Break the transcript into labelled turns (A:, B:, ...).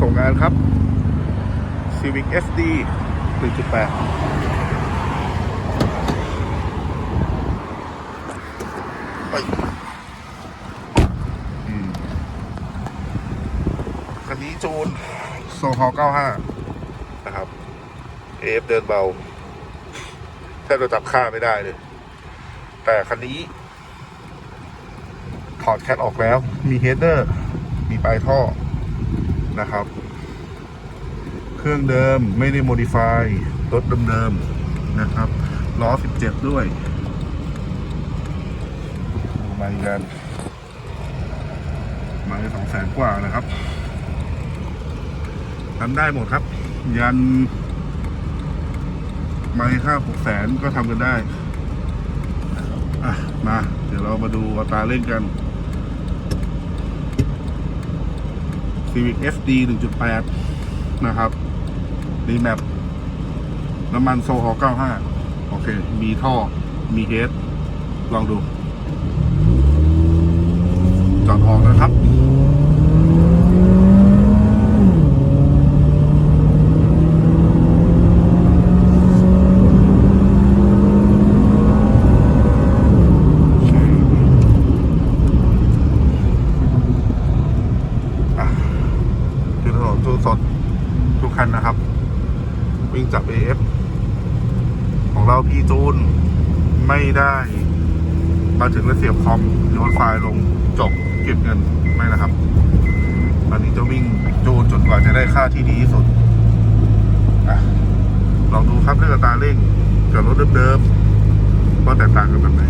A: ส่งงานครับ Civic SD 1.8ไปคันนี้จูนโซฮอ95 นะครับ AF เดินเบา แทบจะจับค่าไม่ได้เลย แต่คันนี้ ถอดแคทออกแล้ว มีเฮดเดอร์ มีปลายท่อ นะครับ เครื่องเดิมไม่ได้โมดิฟายรถเดิมๆนะครับล้อ 17 ด้วยมาอีกันมาสองแสนกว่านะครับทำได้หมดครับ ยันไม่ห้าหกแสนก็ทำกันได้ อะ มา เดี๋ยวเรามาดูอัตราเร่งกัน Civic SD 1.8 นะครับรีแมปน้ำมันโซฮอ95 โอเค มีท่อ มีเฮด ลองดู จอดออกนะครับ อะ ดูสดทุกคันนะครับ วิ่งจาก AF ของเราพี่จูน ไม่ได้มาถึงแล้วเสียบคอมโยนไฟล์ลงจบเก็บเงินไม่นะครับอันนี้จะวิ่งจูนจนกว่าจะได้ค่าที่ดีที่สุดลองดูครับเรื่องตาเร่งกับรถเดิมๆว่าแตกต่างกันแบบไหน